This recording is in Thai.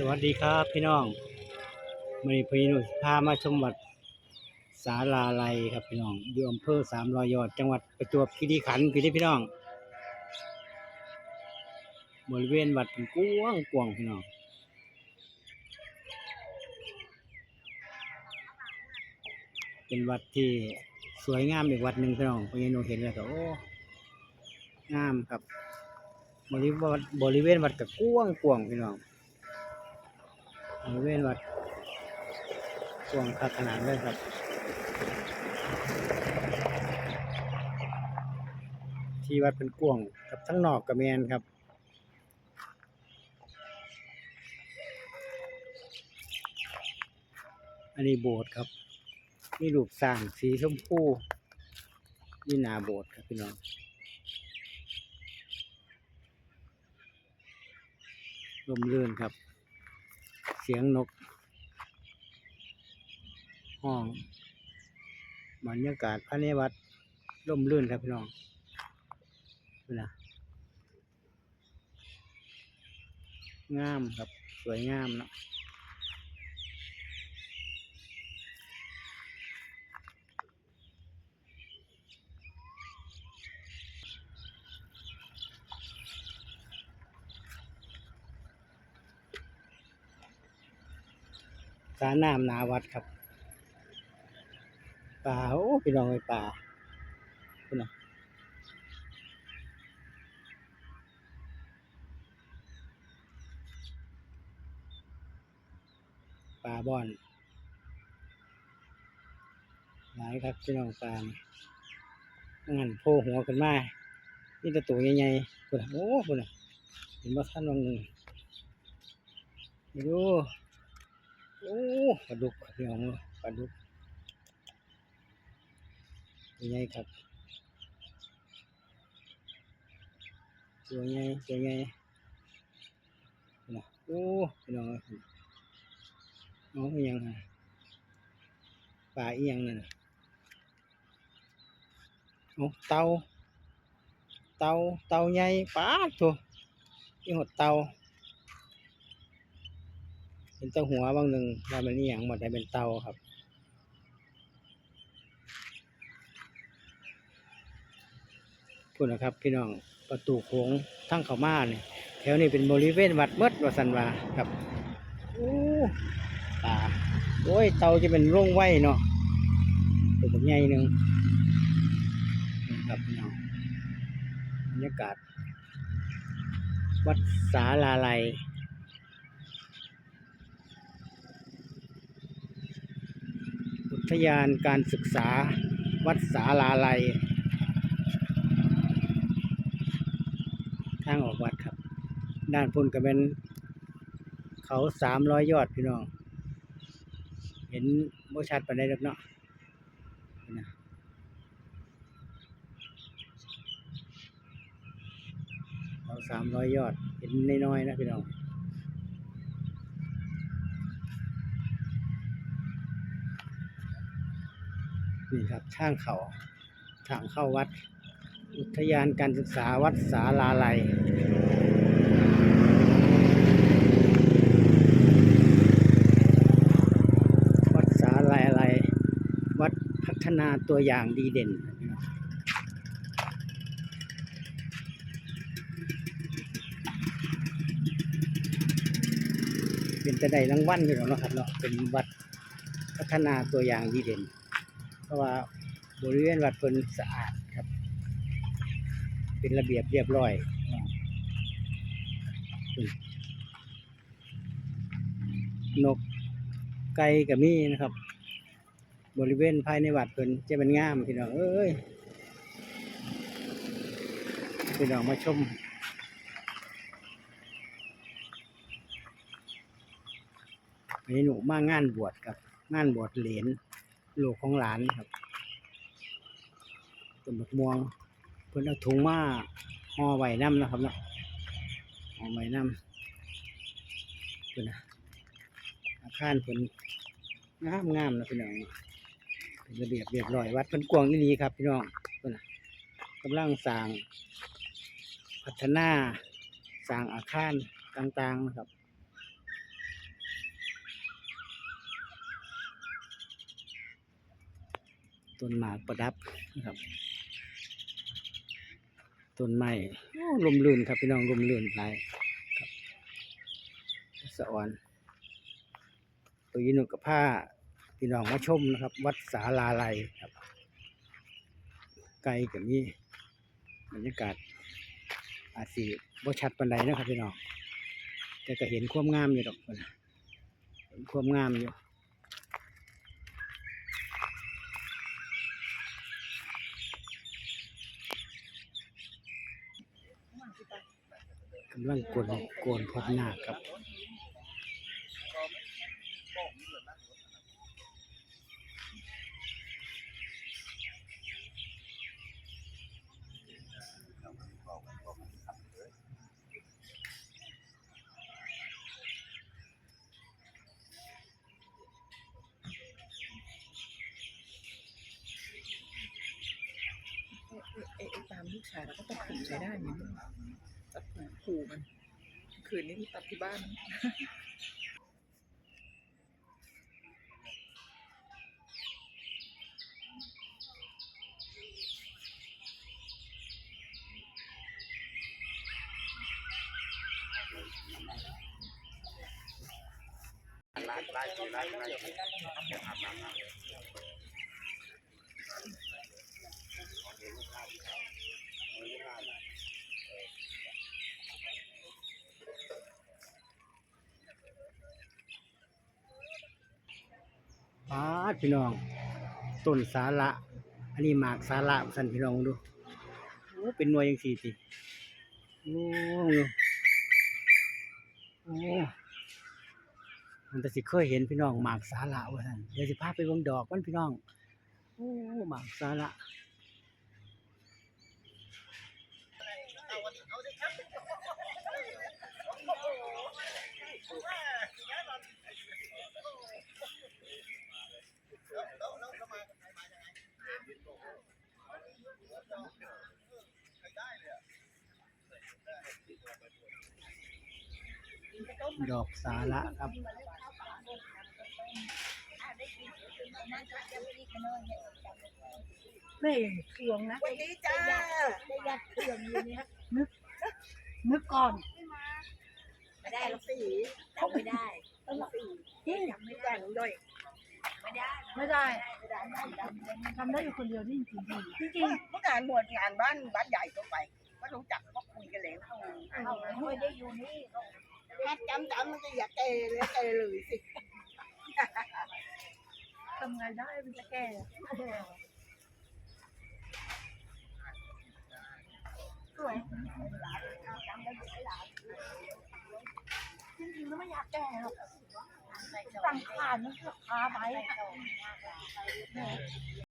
สวัสดีครับพี่น้องวันนี้พี่นุ่พามาชมวัดสาลาไลยครับพี่น้องอยู่อำเภอสามรอยยอด จังหวัดประจวบคีรีขันธ์พี่ที่พี่น้อง บริเวณวัดเป็นกว้างกว้างพี่น้องเป็นวัดที่สวยงามอีกวัดหนึ่งพี่น้องพี่นุ่เห็นแล้วก็โอ้งามครับ บริเวณวัดบริเวณวัดก็กว้างกว้างพี่น้อง บริเวณวัดกวางคักขนาดเลยครับที่วัดเป็นกวางกับทั้งนอกกับแมนครับ อันนี้โบสถ์ครับนี่รูปสร้างสีชมพูนี่นาโบสถ์ครับพี่น้องลมเรื่นครับ สียงนกห้องบรรยากาศภายในวัดร่มรื่นครับพี่น้องนะงามครับ สวยงามเนาะ สาน้ำนาวัดครับป่าโอ้พี่น้องไอ้ป่าคุณนะป่าบอนหลายครับพี่น้องปลางั้นโผล่หัวขึ้นมานี่ต่ตัวใหญ่ๆคุณนะโอ้คุณนะเห็นว่าท่านลองนึงดู อ้ปลาดุกพี่น้องปลาดุกตัวใหญ่ครับตัวใหญ่ตัวใหญ่นะโอ้พี่น้องน้องยังปลาอีหยังนั่นโอ้เต่าเต่าเต่าใหญ่ปลาตัวนี่หดเต่า เป็นต้าหัวบางหนึ่งว่ามันนี่อย่างหมดได้เป็นเตาครับพุ่นะครับ พี่น้องประตูโค้งทั้งเขามาเนี่ยแถวนี้เป็นบริเวณวัดเมดวัดสันวาครับโอ้ป่าโอ้ยเตาจะเป็นร่งไว้เนาะตัวแบบใหญ่หนึ่งครับพี่น้องบรรยากาศ วัดสาลาไลย ทยานการศึกษาวัดสาลาไลยทางออกวัดครับ ด้านพุ่นก็เป็น เขาสามร้อยยอดพี่น้อง เห็นบ่ชัดไปานใดดอกเนาะเขาสามร้อยยอด เห็นน้อยๆนะพี่น้อง นี่ครับทางเขาทางเข้าวัด อุทยานการศึกษาวัดสาลาลัยวัดสาลาลัยวัดพัฒนาตัวอย่างดีเด่นเป็นจะได้รางวัลอยู่แล้วเนาะครับเนาะเป็นวัดพัฒนาตัวอย่างดีเด่น เพราะว่าบริเวณวัดเพิ่นสะอาดครับ เป็นระเบียบเรียบร้อยนกไก่กับมีนะครับ บริเวณภายในวัดเพิ่นจะเป็นงามพี่น้องเอ้ยพี่น้องมาชมนนี้หนูมางานบวชครับ งานบวชเหรียญ ลูกของหลานครับต้นบักม่วง เพิ่นเอาถุงมาห่อไว้น้ำนะครับเนาะห่อไว้น้ำเพิ่นนะอาคารเพิ่นงามงามๆนะพี่น้องเป็นระเบียบเรียบร้อยวัดเพิ่นกวางนี่ดีครับ พี่น้องเพิ่นนะกำลังสร้างพัฒนาสร้างอาคารต่างๆนะครับ ต้นหมากประดับนะครับต้นไม้ลมลื่นครับพี่น้องลมลื่นหลายครับสะออนตัวยินุกับผ้าพี่น้องมาชมนะครับ วัดสาลาไลยครับ ไกลกับนี้บรรยากาศอาจสีบ่ชัดปานใดนะครับพี่น้องแต่ก็เห็นความงามอยู่ดอกเห็นความงามอยู่ำลังกวนโกนพบหน้าครับไอ้ไอ้ตามลูกชายเราก็ตัดผมใช้ได้ไหมเนี่ยตัดผม ขู่มัน คืนนี้มีตัดที่บ้าน ปาพี่น้องต้นสาระอันนี้หมากสาระสันพี่น้องดูโอ้เป็นหน่วยยังสี่สิโอ้โอ้มันแต่สิเคยเห็นพี่น้องหมากสาระว่าสันเดี๋ยวสิพาไปเบิ่งดอกมันพี่น้องโอ้หมากสาระ ดอกสาระครับไม่เครื่องนะวันนี้จ้าได้ยัดเครื่องอยู่เนี้ยนึกนึกก่อนไม่ได้หรอกสิเขาไม่ได้จริงไม่ได้หนูด้วยไม่ได้ทำได้อยู่คนเดียวนี่จริงจริงจริงเมื่องานบวชงานบ้านบ้านใหญ่ก็ไปก็รู้จักก็คุยกันแล้วเอาไม่ได้อยู่นี่ ถ้าจำจำมันจะอย่าเกเลยเกเลยสิทำไงได้มันจะแก่สวยจริงๆแล้วไม่อยากแก่หรอกสังขารมันคือพาไป